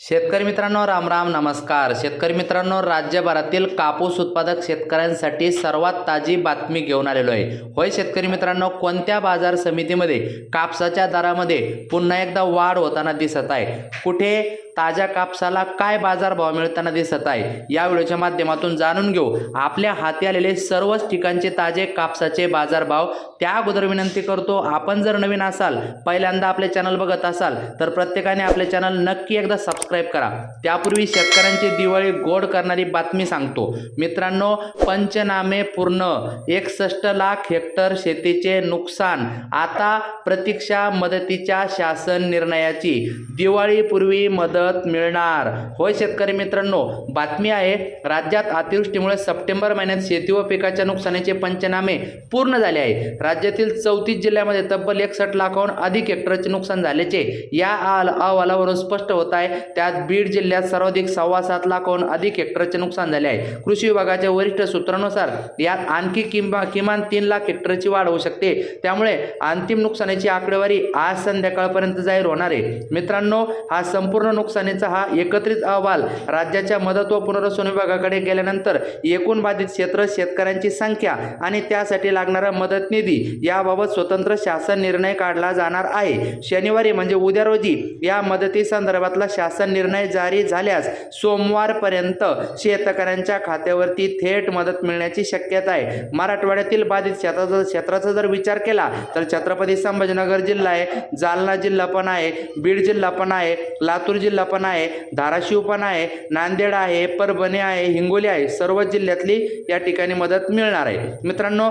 शेतकरी मित्रांनो राम राम नमस्कार. शेतकरी मित्रांनो राज्यभरातील कापूस उत्पादक शेतकऱ्यांसाठी सर्वात ताजी बातमी घेऊन आलेलो आहे. होय शेतकरी मित्रांनो कोणत्या बाजार समितीमध्ये कापसाच्या दरामध्ये पुन्हा एकदा वाढ होताना दिसत आहे? कुठे ताज्या कापसाला काय बाजारभाव मिळताना दिसत आहे या व्हिडिओच्या माध्यमातून जाणून घेऊ. आपल्या हाती आलेले सर्वच ठिकाणचे ताजे कापसाचे बाजारभाव त्या अगोदर विनंती करतो आपण जर नवीन असाल पहिल्यांदा आपले चॅनल बघत असाल तर प्रत्येकाने आपले चॅनल नक्की एकदा सबस्क्राईब करा. त्यापूर्वी शेतकऱ्यांची दिवाळी गोड करणारी बातमी सांगतो. मित्रांनो पंचनामे पूर्ण एकसष्ट लाख हेक्टर शेतीचे नुकसान आता प्रतीक्षा मदतीच्या शासन निर्णयाची. दिवाळीपूर्वी मदत मिळणार. होय शेतकरी मित्रांनो बातमी आहे राज्यात अतिवृष्टीमुळे सप्टेंबर महिन्यात शेती व पिकाच्या नुकसानीचे पंचनामे पूर्ण झाले आहे राज्यातील चौतीस जिल्ह्यामध्ये तब्बल एकसष्ट लाखाहून अधिक हेक्टरचे नुकसान झाल्याचे या आल अहवालावरून स्पष्ट होत आहे. त्यात बीड जिल्ह्यात सर्वाधिक सव्वा सात लाखाहून अधिक हेक्टरचे नुकसान झाले आहे. कृषी विभागाच्या वरिष्ठ सूत्रानुसार यात आणखी किंवा किमान तीन लाख हेक्टरची वाढ होऊ शकते. त्यामुळे अंतिम नुकसानीची आकडेवारी आज संध्याकाळपर्यंत जाहीर होणार आहे. मित्रांनो हा संपूर्ण नुकसान नुकसानीचा हा एकत्रित अहवाल राज्याच्या मदत व पुनर्वसन विभागाकडे गेल्यानंतर एकूण बाधित क्षेत्र शेतकऱ्यांची संख्या आणि त्यासाठी लागणारा मदत निधी याबाबत स्वतंत्र शासन निर्णय काढला जाणार आहे. शनिवारी म्हणजे उद्या रोजी या मदती संदर्भातला शासन निर्णय जारी झाल्यास सोमवारपर्यंत शेतकऱ्यांच्या खात्यावरती थेट मदत मिळण्याची शक्यता आहे. मराठवाड्यातील बाधित क्षेत्राचा क्षेत्राचा जर विचार केला तर छत्रपती संभाजीनगर जिल्हा आहे जालना जिल्हा पण आहे बीड जिल्हा पण आहे लातूर जिल्हा पण आहे धाराशिव पण आहे नांदेड आहे परभणी आहे हिंगोली आहे सर्व जिल्ह्यातली या ठिकाणी मदत मिळणार आहे. मित्रांनो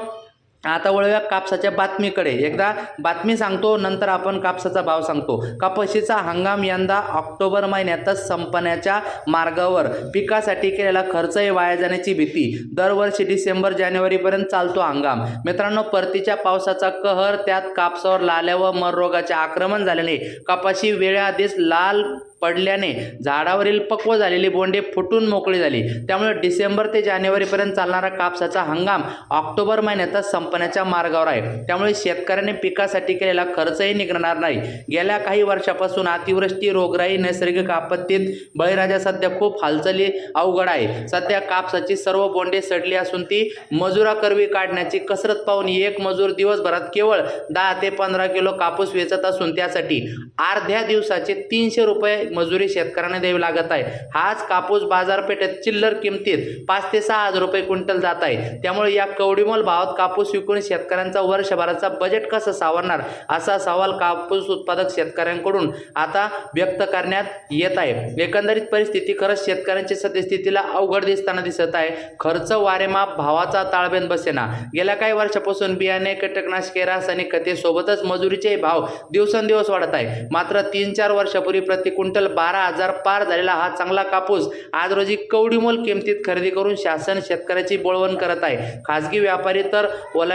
आता वळूया कापसाच्या बातमीकडे. एकदा बातमी सांगतो नंतर आपण कापसाचा भाव सांगतो. कपाशीचा हंगाम यंदा ऑक्टोबर महिन्यातच संपण्याच्या मार्गावर. पिकासाठी केलेला खर्चही वाया जाण्याची भीती. दरवर्षी डिसेंबर जानेवारीपर्यंत चालतो हंगाम. मित्रांनो परतीच्या पावसाचा कहर त्यात कापसावर लाल्या व मररोगाचे आक्रमण झाल्याने कपाशी वेळेआधीच लाल पडल्याने झाडावरील पक्व झालेली बोंडे फुटून मोकळी झाली. त्यामुळे डिसेंबर ते जानेवारीपर्यंत चालणारा कापसाचा हंगाम ऑक्टोबर महिन्यातच संप संपण्याच्या मार्गावर आहे त्यामुळे शेतकऱ्याने पिकासाठी केलेला खर्चही निघणार नाही. गेल्या काही वर्षापासून अतिवृष्टी रोगराई नैसर्गिक आपत्तीत बळीराजा सध्या खूप हालचाली अवघड आहे. सध्या कापसाची सर्व बोंडे सडली असून ती मजुराकरवी काढण्याची कसरत पाहून एक मजूर दिवसभरात केवळ दहा ते पंधरा किलो कापूस वेचत असून त्यासाठी अर्ध्या दिवसाचे तीनशे रुपये मजुरी शेतकऱ्यांना द्यावी लागत आहे. हाच कापूस बाजारपेठेत चिल्लर किमतीत पाच ते सहा हजार रुपये क्विंटल जात आहे. त्यामुळे या कवडीमोल भावात कापूस विकून शेतकऱ्यांचा वर्षभराचा बजेट कसं सावरणार असा सवाल कापूस उत्पादक शेतकऱ्यांकडून आता व्यक्त करण्यात येत आहे. एकंदरीत परिस्थिती खरंच शेतकऱ्यांच्या सद्यस्थितीला अवघड दिसताना दिसत आहे. खर्च वारेमाप भावाचा ताळबेन बसेना. गेल्या काही वर्षापासून बियाणे कीटकनाशके रासायनिक खते सोबतच मजुरीचे भाव दिवसेंदिवस वाढत आहे. मात्र तीन चार वर्षापूर्वी प्रति क्विंटल बारा हजार पार झालेला हा चांगला कापूस आज रोजी कवडीमोल किमतीत खरेदी करून शासन शेतकऱ्याची बोळवण करत आहे. खाजगी व्यापारी तर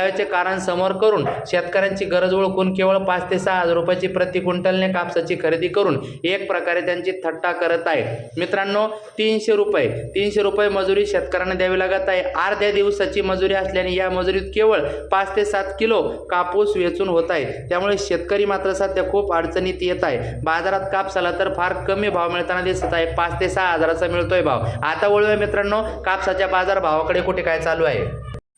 ओलाव्याचे कारण समोर करून शेतकऱ्यांची गरज ओळखून केवळ पाच ते सहा हजार रुपयाची प्रति क्विंटलने कापसाची खरेदी करून एक प्रकारे त्यांची थट्टा करत आहे. मित्रांनो तीनशे रुपये तीनशे रुपये मजुरी शेतकऱ्यांना द्यावी लागत आहे. अर्ध्या दिवसाची मजुरी असल्याने या मजुरीत केवळ पाच ते सात किलो कापूस वेचून होत आहे. त्यामुळे शेतकरी मात्र सध्या खूप अडचणीत येत आहे. बाजारात कापसाला तर फार कमी भाव मिळताना दिसत आहे. पाच ते सहा हजाराचा मिळतोय भाव. आता वळूया मित्रांनो कापसाच्या बाजार भावाकडे कुठे काय चालू आहे?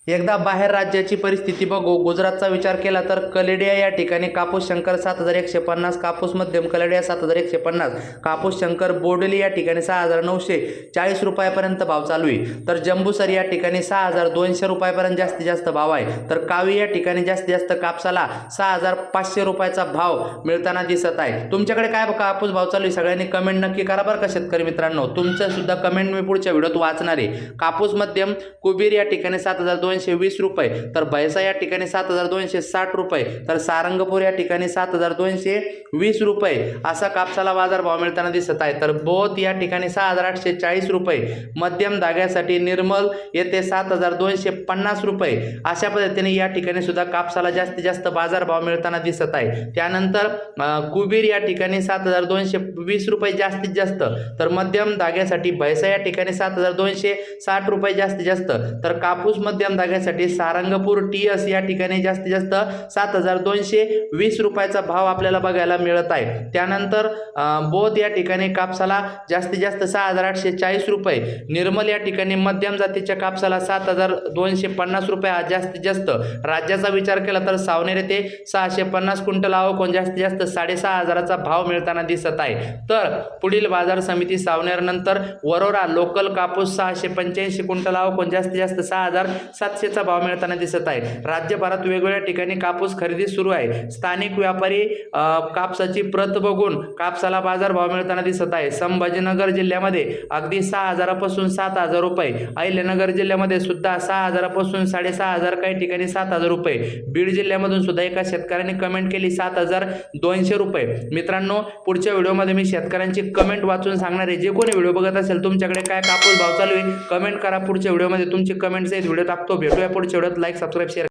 एकदा बाहेर राज्याची परिस्थिती बघू गुजरातचा विचार केला तर कलेडिया या ठिकाणी कापूस शंकर सात हजार एकशे पन्नास कापूस मध्यम कलेडिया सात हजार एकशे पन्नास कापूस शंकर बोडली या ठिकाणी सहा हजार नऊशे चाळीस रुपयापर्यंत भाव चालू आहे. तर जंबूसर या ठिकाणी सहा हजार दोनशे रुपयापर्यंत जास्तीत जास्त भाव आहे. तर कावी या ठिकाणी जास्तीत जास्त कापसाला सहा हजार पाचशे रुपयाचा भाव मिळताना दिसत आहे. तुमच्याकडे काय कापूस भाव चालू आहे. सगळ्यांनी कमेंट नक्की करा बरं का शेतकरी मित्रांनो. तुमचं सुद्धा कमेंट मी पुढच्या व्हिडिओत वाचणार आहे. कापूस मध्यम कुबीर या ठिकाणी सात हजार दोनशे वीस रुपये. तर भैसा या ठिकाणी सात हजार दोनशे साठ रुपये. तर सारंगपूर या ठिकाणी सात हजार दोनशे वीस रुपये. असा कापसाला बाजारभाव मिळताना दिसत आहे. तर बोध या ठिकाणी सहा हजार आठशे चाळीस रुपये. मध्यम धाग्यासाठी निर्मल येथे सात हजार दोनशे पन्नास रुपये. अशा पद्धतीने या ठिकाणी सुद्धा कापसाला जास्तीत जास्त बाजारभाव मिळताना दिसत आहे. त्यानंतर कुबीर या ठिकाणी सात हजार दोनशे वीस रुपये जास्तीत जास्त. तर मध्यम धाग्यासाठी भैसा या ठिकाणी सात हजार दोनशे साठ रुपये जास्तीत जास्त. तर कापूस मध्यम बघण्यासाठी सारंगपूर टी एस या ठिकाणी जास्तीत जास्त सात हजार दोनशे वीस रुपयाचा भाव आपल्याला बघायला मिळत आहे. त्यानंतर बोध या ठिकाणी कापसाला जास्तीत जास्त सहा हजार आठशे चाळीस रुपये. निर्मल या ठिकाणी मध्यम जातीच्या कापसाला सात हजार दोनशे पन्नास रुपये. जास्तीत जास्त राज्याचा विचार केला तर सावनेर येथे सहाशे पन्नास क्विंटल आवकून जास्तीत जास्त साडेसहा हजाराचा भाव मिळताना दिसत आहे. तर पुढील बाजार समिती सावनेर नंतर वरोरा लोकल कापूस सहाशे पंच्याऐंशी क्विंटल आवकून जास्तीत जास्त सहा हजार सात सातशेचा भाव मिळताना दिसत आहे. राज्यभरात वेगवेगळ्या ठिकाणी कापूस खरेदी सुरू आहे. स्थानिक व्यापारी कापसाची प्रत बघून कापसाला बाजारभाव मिळताना दिसत आहे. संभाजीनगर जिल्ह्यामध्ये अगदी सहा हजारापासून सात हजार रुपये. अहिल्यानगर जिल्ह्यामध्ये सुद्धा सहा हजारापासून साडेसहा हजार काही ठिकाणी सात हजार रुपये. बीड जिल्ह्यामधून सुद्धा एका शेतकऱ्याने कमेंट केली सात हजार दोनशे रुपये. मित्रांनो पुढच्या व्हिडिओमध्ये मी शेतकऱ्यांची कमेंट वाचून सांगणार आहे. जे कोणी व्हिडिओ बघत असेल तुमच्याकडे काय कापूस भाव चालू आहे कमेंट करा. पुढच्या व्हिडिओमध्ये तुमची कमेंट्स आहेत व्हिडिओ टाकतो. भेटूया पुढच्या व्हिडिओत लाईक सबस्क्राईब शेअर